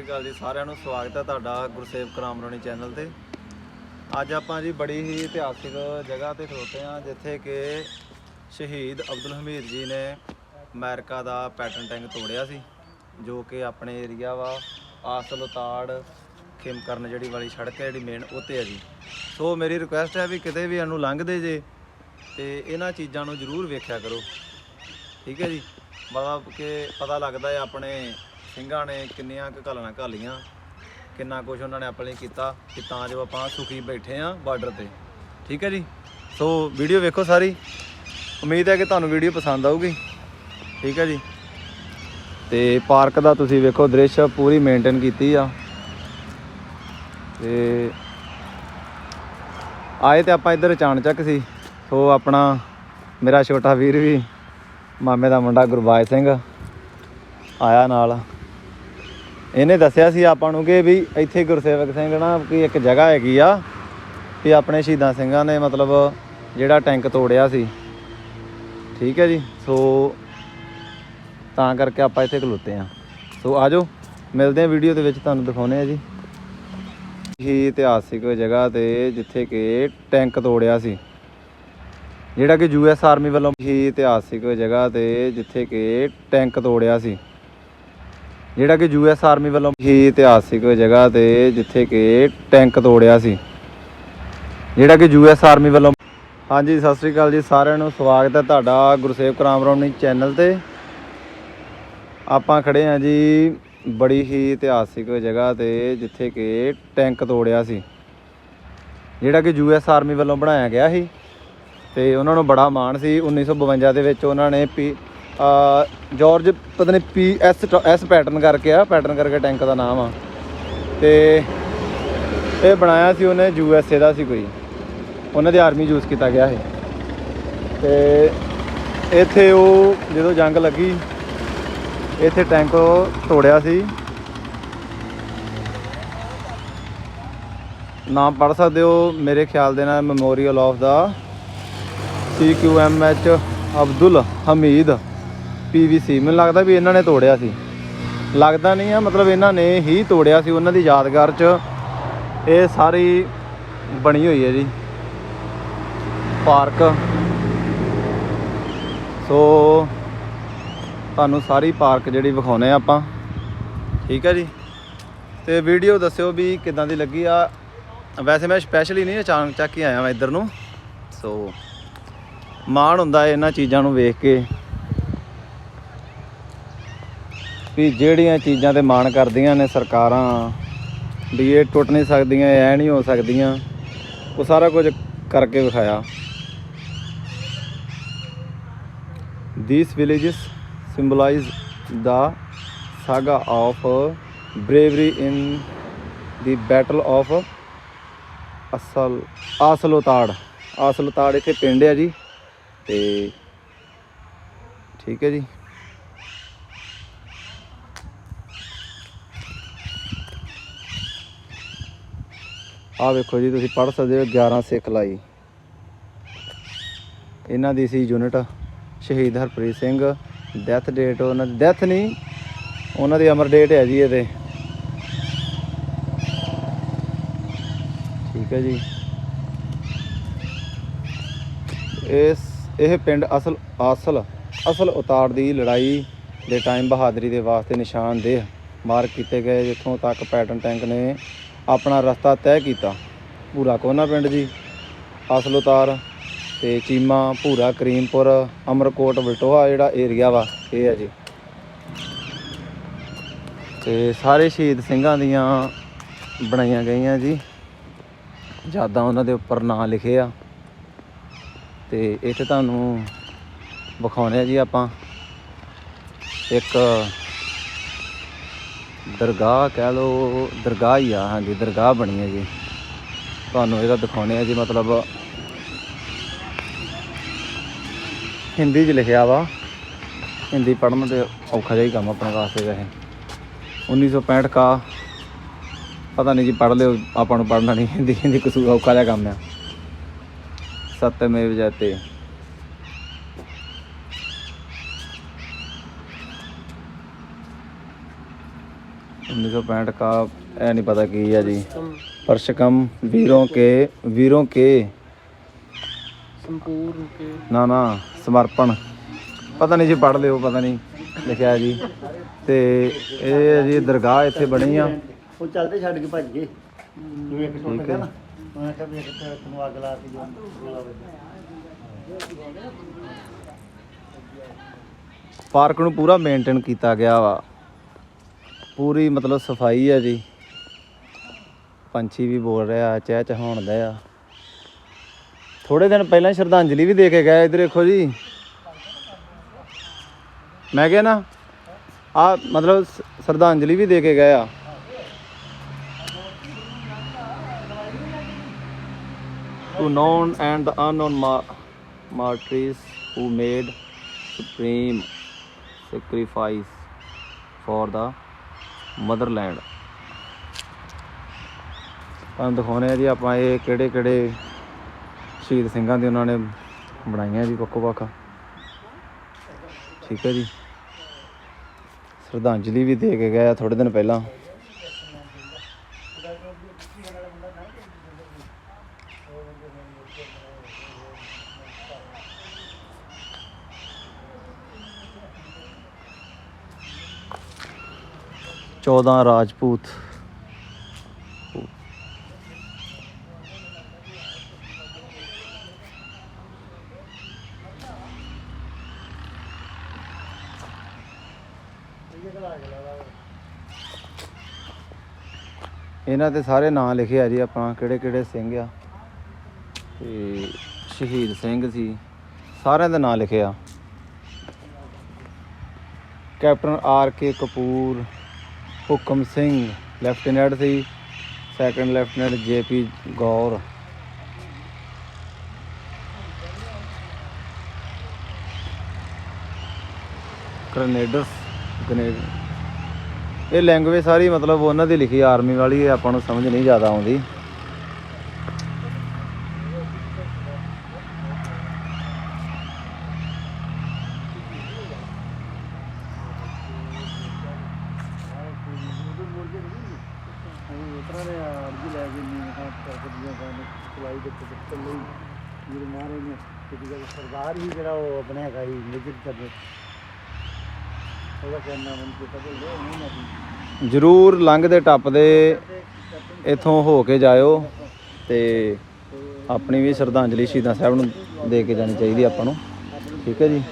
ਸ਼੍ਰੀ ਅਕਾਲ ਜੀ, ਸਾਰਿਆਂ ਨੂੰ ਸਵਾਗਤ ਹੈ ਤੁਹਾਡਾ ਗੁਰਸੇਵਕ ਰਾਮਰੋਣੀ ਚੈਨਲ ਤੇ। ਅੱਜ ਆਪਾਂ ਜੀ ਬੜੀ ਹੀ ਇਤਿਹਾਸਿਕ ਜਗ੍ਹਾ ਤੇ ਖਲੋਤੇ ਹਾਂ, ਜਿੱਥੇ ਕਿ ਸ਼ਹੀਦ ਅਬਦੁਲ ਹਮੀਦ ਜੀ ਨੇ ਅਮਰੀਕਾ ਦਾ ਪੈਟਰਨ ਟੈਂਕ ਤੋੜਿਆ ਸੀ, ਜੋ ਕਿ ਆਪਣੇ ਏਰੀਆ ਵਾ, ਆਸਲ, ਉਤਾੜ, ਖਿਮਕਰਨ ਜਿਹੜੀ ਵਾਲੀ ਸੜਕ ਹੈ, ਜਿਹੜੀ ਮੇਨ ਉੱਤੇ ਹੈ ਜੀ। ਸੋ ਮੇਰੀ ਰਿਕੁਐਸਟ ਹੈ ਵੀ ਕਿਤੇ ਵੀ ਇਹਨੂੰ ਲੰਘਦੇ ਜੇ, ਤੇ ਇਹਨਾਂ ਚੀਜ਼ਾਂ ਨੂੰ ਜ਼ਰੂਰ ਵੇਖਿਆ ਕਰੋ। ਠੀਕ ਹੈ ਜੀ? ਮਤਲਬ ਕਿ ਪਤਾ ਲੱਗਦਾ ਹੈ ਆਪਣੇ ਸਿੰਘਾਂ ਨੇ ਕਿੰਨੀਆਂ ਕੁ ਘਾਲਣਾ ਘਾਲੀਆਂ ਕਿੰਨਾ ਕੁਝ ਉਹਨਾਂ ਨੇ ਆਪਣੇ ਲਈ ਕੀਤਾ ਕਿ ਤਾਂ ਜੋ ਆਪਾਂ ਸੁਖੀ ਬੈਠੇ ਆ ਬਾਰਡਰ ਤੇ। ਠੀਕ ਹੈ ਜੀ? ਸੋ ਵੀਡੀਓ ਵੇਖੋ ਸਾਰੀ। ਉਮੀਦ ਹੈ ਕਿ ਤੁਹਾਨੂੰ ਵੀਡੀਓ ਪਸੰਦ ਆਊਗੀ। ਠੀਕ ਹੈ ਜੀ? ਤੇ ਪਾਰਕ ਦਾ ਤੁਸੀਂ ਵੇਖੋ ਦ੍ਰਿਸ਼ ਪੂਰੀ ਮੇਨਟੇਨ ਕੀਤੀ ਆ। ਤੇ ਆਏ ਤੇ ਆਪਾਂ ਇੱਧਰ ਅਚਾਨਚੱਕ ਸੀ। ਸੋ ਆਪਣਾ ਮੇਰਾ ਛੋਟਾ ਵੀਰ ਵੀ, ਮਾਮੇ ਦਾ ਮੁੰਡਾ ਗੁਰਬਾਜ ਸਿੰਘ ਆਇਆ ਨਾਲ। ਇਹਨੇ ਦੱਸਿਆ ਸੀ ਆਪਾਂ ਨੂੰ ਕਿ ਵੀ ਇੱਥੇ ਗੁਰਸੇਵਕ ਸਿੰਘ ਨਾ ਕਿ ਇੱਕ ਜਗ੍ਹਾ ਹੈਗੀ ਆ ਵੀ ਆਪਣੇ ਸ਼ਹੀਦਾਂ ਸਿੰਘਾਂ ਨੇ ਮਤਲਬ ਜਿਹੜਾ ਟੈਂਕ ਤੋੜਿਆ ਸੀ। ਠੀਕ ਹੈ ਜੀ, ਸੋ ਤਾਂ ਕਰਕੇ ਆਪਾਂ ਇੱਥੇ ਖਲੋਤੇ ਆ ਸੋ ਆਜੋ, ਮਿਲਦੇ ਆ ਵੀਡੀਓ ਦੇ ਵਿੱਚ, ਤੁਹਾਨੂੰ ਦਿਖਾਉਨੇ ਆ ਜੀ। ਹੀ ਇਤਿਹਾਸਿਕ ਜਗ੍ਹਾ ਤੇ ਜਿੱਥੇ ਕਿ ਟੈਂਕ ਤੋੜਿਆ ਸੀ। ਜਿਹੜਾ ਕਿ ਯੂਐਸ ਆਰਮੀ ਵੱਲੋਂ ਹੀ ਇਤਿਹਾਸਿਕ ਜਗ੍ਹਾ ਤੇ ਜਿੱਥੇ ਕਿ ਟੈਂਕ ਤੋੜਿਆ ਸੀ। ਜਿਹੜਾ ਕਿ ਯੂਐਸ ਆਰਮੀ ਵੱਲੋਂ ਹੀ ਇਤਿਹਾਸਿਕ ਜਗ੍ਹਾ ਤੇ ਜਿੱਥੇ ਕਿ ਟੈਂਕ ਤੋੜਿਆ ਸੀ। ਜਿਹੜਾ ਕਿ ਯੂਐਸ ਆਰਮੀ ਵੱਲੋਂ ਹਾਂਜੀ, ਸਤਿ ਸ੍ਰੀ ਅਕਾਲ ਜੀ ਸਾਰਿਆਂ ਨੂੰ। ਸਵਾਗਤ ਹੈ ਤੁਹਾਡਾ ਗੁਰਸੇਵ ਰਾਮਰੋਣੀ ਚੈਨਲ ਤੇ। ਆਪਾਂ ਖੜੇ ਹਾਂ ਜੀ ਬੜੀ ਹੀ ਇਤਿਹਾਸਿਕ ਜਗ੍ਹਾ ਤੇ ਜਿੱਥੇ ਕਿ ਟੈਂਕ ਤੋੜਿਆ ਸੀ। ਜਿਹੜਾ ਕਿ ਯੂਐਸ ਆਰਮੀ ਵੱਲੋਂ ਬਣਾਇਆ ਗਿਆ ਸੀ ਤੇ ਉਹਨਾਂ ਨੂੰ ਬੜਾ ਮਾਣ ਸੀ। 1952 ਦੇ ਵਿੱਚ ਉਹਨਾਂ ਨੇ ਪੀ ਜਾਰਜ ਪਤਾ ਨਹੀਂ ਪੀ ਐਸ ਐਸ ਪੈਟਰਨ ਕਰਕੇ ਆ ਪੈਟਰਨ ਕਰਕੇ ਟੈਂਕ ਦਾ ਨਾਮ ਆ। ਤੇ ਇਹ ਬਣਾਇਆ ਸੀ ਉਹਨੇ ਯੂ ਐਸ ਏ ਦਾ ਸੀ ਕੋਈ। ਉਹਨਾਂ ਦੀ ਆਰਮੀ ਯੂਜ਼ ਕੀਤਾ ਗਿਆ ਸੀ ਤੇ ਇੱਥੇ ਉਹ ਜਦੋਂ ਜੰਗ ਲੱਗੀ, ਇੱਥੇ ਟੈਂਕ ਤੋੜਿਆ ਸੀ। ਨਾਮ ਪੜ ਸਕਦੇ ਹੋ, ਮੇਰੇ ਖਿਆਲ ਦੇ ਨਾਲ memorial of the C Q M CQMH Abdul Hamid PVC ਮੈਨੂੰ ਲੱਗਦਾ ਵੀ ਇਹਨਾਂ ਨੇ ਤੋੜਿਆ ਸੀ। ਲੱਗਦਾ ਨਹੀਂ ਆ, ਮਤਲਬ ਇਹਨਾਂ ਨੇ ਹੀ ਤੋੜਿਆ ਸੀ ਉਹਨਾਂ ਦੀ ਯਾਦਗਾਰ 'ਚ। ਇਹ ਸਾਰੀ ਬਣੀ ਹੋਈ ਹੈ ਜੀ। ਪਾਰਕ। ਸੋ, ਤੁਹਾਨੂੰ ਸਾਰੀ ਪਾਰਕ ਜਿਹੜੀ ਵਿਖਾਉਨੇ ਆ ਆਪਾਂ। ਠੀਕ ਹੈ ਜੀ। ਤੇ ਵੀਡੀਓ ਦੱਸਿਓ ਵੀ ਕਿਦਾਂ ਦੀ ਲੱਗੀ ਆ। ਵੈਸੇ ਮੈਂ ਸਪੈਸ਼ਲੀ ਨਹੀਂ ਅਚਾਨਕ ਚੱਕ ਕੇ ਆਇਆ ਮੈਂ ਇੱਧਰ ਨੂੰ। ਸੋ, ਮਾਣ ਹੁੰਦਾ ਹੈ ਇਹਨਾਂ ਚੀਜ਼ਾਂ ਨੂੰ ਵੇਖ ਕੇ। ਵੀ ਜਿਹੜੀਆਂ ਚੀਜ਼ਾਂ ਤੇ ਮਾਣ ਕਰਦੀਆਂ ਨੇ ਸਰਕਾਰਾਂ, ਵੀ ਇਹ ਟੁੱਟ ਨਹੀਂ ਸਕਦੀਆਂ ਐ ਨਹੀਂ ਹੋ ਸਕਦੀਆਂ, ਉਹ ਸਾਰਾ ਕੁਝ ਕਰਕੇ ਵਿਖਾਇਆ। These villages symbolize the saga of bravery in the battle of ਅਸਲ ਆਸਲੋਤਾੜ ਆਸਲੋਤਾੜ ਇੱਥੇ ਪਿੰਡ ਹੈ ਜੀ, ਤੇ ਠੀਕ ਹੈ ਜੀ। ਆਹ ਵੇਖੋ ਜੀ, ਤੁਸੀਂ ਪੜ੍ਹ ਸਕਦੇ ਹੋ 11 ਸਿੱਖ ਲਾਈ। ਇਹਨਾਂ ਦੀ ਸੀ ਯੂਨਿਟ ਸ਼ਹੀਦ ਹਰਪ੍ਰੀਤ ਸਿੰਘ। ਡੈਥ ਡੇਟ ਉਹਨਾਂ ਦੀ, ਡੈਥ ਨਹੀਂ, ਉਹਨਾਂ ਦੀ ਅਮਰ ਡੇਟ ਹੈ ਜੀ ਇਹਦੇ। ਠੀਕ ਹੈ ਜੀ। ਇਸ, ਇਹ ਪਿੰਡ ਅਸਲ ਅਸਲ ਅਸਲ ਉਤਾਰ ਦੀ ਲੜਾਈ ਦੇ ਟਾਈਮ ਬਹਾਦਰੀ ਦੇ ਵਾਸਤੇ ਨਿਸ਼ਾਨਦੇਹ ਮਾਰ ਕੀਤੇ ਗਏ, ਜਿੱਥੋਂ ਤੱਕ ਪੈਟਰਨ ਟੈਂਕ ਨੇ ਆਪਣਾ ਰਸਤਾ ਤੈਅ ਕੀਤਾ। ਭੂਰਾ ਕੋਨਾ ਪਿੰਡ ਜੀ ਅਸਲ ਉਤਾਰ ਤੇ ਚੀਮਾ ਭੂਰਾ ਕਰੀਮਪੁਰ, ਅਮਰਕੋਟ ਬਲਟੋਆ ਜਿਹੜਾ ਏਰੀਆ ਵਾ, ਇਹ ਹੈ ਜੀ। ਤੇ ਸਾਰੇ ਸ਼ਹੀਦ ਸਿੰਘਾਂ ਦੀਆਂ ਬਣਾਈਆਂ ਗਈਆਂ ਜੀ। ਯਾਦਾਂ ਉਹਨਾਂ ਦੇ ਉੱਪਰ ਨਾਂ ਲਿਖੇ ਆ। ਤੇ ਇੱਥੇ ਤੁਹਾਨੂੰ ਵਿਖਾਉਣੇ ਆ ਜੀ ਆਪਾਂ। ਇੱਕ ਦਰਗਾਹ ਕਹਿ ਲਓ, ਦਰਗਾਹ ਹੀ ਆ, ਹਾਂਜੀ, ਦਰਗਾਹ ਬਣੀ ਹੈ ਜੀ। ਤੁਹਾਨੂੰ ਇਹਦਾ ਦਿਖਾਉਣੇ ਆ ਜੀ, ਮਤਲਬ ਹਿੰਦੀ 'ਚ ਲਿਖਿਆ ਵਾ। ਹਿੰਦੀ ਪੜ੍ਹਨ ਤੇ ਔਖਾ ਜਿਹਾ ਹੀ ਕੰਮ ਆਪਣੇ ਵਾਸਤੇ ਵੈਸੇ। 1965 ਕਾ, ਪਤਾ ਨਹੀਂ ਜੀ, ਪੜ੍ਹ ਲਿਓ, ਆਪਾਂ ਨੂੰ ਪੜ੍ਹਨਾ ਨਹੀਂ, ਹਿੰਦੀ ਹਿੰਦੀ ਕਸੂਰ ਔਖਾ ਜਿਹਾ ਕੰਮ ਆ। ਸਤਮੇਵ ਜਯਤੇ 1965 का ਇਹ ਨਹੀਂ ਪਤਾ ਕੀ ਹੈ ਜੀ। ਪਰਸ਼ਕਮ ਵੀਰੋਂ ਕੇ ਵੀਰੋਂ ਕੇ। ਸੰਪੂਰਨ ਕੇ। ਨਾ ਨਾ ਸਮਰਪਣ। ਪਤਾ ਨਹੀਂ ਜੀ ਪੜ ਲਿਓ ਪਤਾ ਨਹੀਂ ਲਿਖਿਆ ਜੀ। ਤੇ ਇਹ ਹੈ ਜੀ ਦਰਗਾਹ ਇੱਥੇ ਬਣੀ ਆ। ਉਹ ਚੱਲਦੇ ਛੱਡ ਕੇ ਭੱਜ ਗਏ। ਜਿਵੇਂ ਇੱਕ ਟੁੱਟ ਗਿਆ। ਨਾ ਮੈਂ ਕਿਹਾ ਵੀ ਇੱਕ ਟਰੱਕ ਨੂੰ ਅੱਗ ਲਾ ਕੇ ਜੋ ਪਾਰਕ ਨੂੰ ਪੂਰਾ ਮੇਨਟੇਨ ਕੀਤਾ ਗਿਆ ਵਾ। ਪੂਰੀ ਮਤਲਬ ਸਫ਼ਾਈ ਆ ਜੀ। ਪੰਛੀ ਵੀ ਬੋਲ ਰਿਹਾ, ਚਹਿ ਚਹਾਉਣਦਾ ਆ ਥੋੜੇ ਦਿਨ ਪਹਿਲਾਂ ਸ਼ਰਧਾਂਜਲੀ ਵੀ ਦੇ ਕੇ ਗਏ ਇਧਰ, ਦੇਖੋ ਜੀ। ਮੈਂ ਕਿਹਾ ਨਾ, ਆ ਮਤਲਬ ਸ਼ਰਧਾਂਜਲੀ ਵੀ ਦੇ ਕੇ ਗਏ ਆ। To known and the unknown ma- martyrs who made supreme sacrifice for the motherland. ਤੁਹਾਨੂੰ ਦਿਖਾਉਣੇ ਆ ਜੀ, ਆਪਾਂ ਇਹ ਕਿਹੜੇ ਕਿਹੜੇ ਸ਼ਹੀਦ ਸਿੰਘਾਂ ਦੀ ਉਹਨਾਂ ਨੇ ਬਣਾਈਆਂ ਜੀ, ਵੱਖੋ ਵੱਖ। ਠੀਕ ਹੈ ਜੀ। ਸ਼ਰਧਾਂਜਲੀ ਵੀ ਦੇ ਕੇ ਗਏ ਆ ਥੋੜੇ ਦਿਨ ਪਹਿਲਾਂ। ਚੌਦਾਂ ਰਾਜਪੂਤ। ਇਹਨਾਂ ਤੇ ਸਾਰੇ ਨਾਂ ਲਿਖੇ ਆ ਜੀ ਆਪਾਂ ਕਿਹੜੇ ਕਿਹੜੇ ਸਿੰਘ ਆ। ਤੇ ਸ਼ਹੀਦ ਸਿੰਘ ਸੀ, ਸਾਰਿਆਂ ਦੇ ਨਾਂ ਲਿਖੇ ਆ। Captain R K Kapoor Hukam Singh, lieutenant ਸੀ, second lieutenant J P Gaur. ਗ੍ਰਨੇਡਰਸ grenade ਇਹ ਲੈਂਗੁਏਜ ਸਾਰੀ ਮਤਲਬ ਉਹਨਾਂ ਦੀ ਲਿਖੀ ਆਰਮੀ ਵਾਲੀ, ਆਪਾਂ ਨੂੰ ਸਮਝ ਨਹੀਂ ਜ਼ਿਆਦਾ ਆਉਂਦੀ। ਉਤਰਾ ਦੇ ਅਰਜੀ ਲੈ ਕੇ ਨਹੀਂ ਹਾਂ ਕਰਕੇ ਦੀਆਂ ਕਰਨ ਚਲਾਈ ਦੇ ਤੇ ਚੱਲੇ ਮੇਰੇ ਮਾਰੇ ਨੇ ਤੇ ਜਿਹੜਾ ਸਰਦਾਰ ਹੀ ਜਿਹੜਾ ਉਹ ਆਪਣੇ ਹੈਗਾ ਹੀ ਮੇਜਰ ਕਰਦੇ ਉਹਦਾ ਕਹਿਣਾ ਮੈਨੂੰ ਪਤਾ ਬੋਲੇ ਨਹੀਂ ਨਾ ਜ਼ਰੂਰ ਲੰਘਦੇ ਟੱਪਦੇ ਇਥੋਂ ਹੋ ਕੇ ਜਾਇਓ ਤੇ ਆਪਣੀ ਵੀ ਸ਼ਰਧਾਂਜਲੀ ਸ਼ਹੀਦਾਂ ਸਾਹਿਬ ਨੂੰ ਦੇ ਕੇ ਜਾਣੀ ਚਾਹੀਦੀ ਆਪਾਂ ਨੂੰ। ਠੀਕ ਹੈ ਜੀ।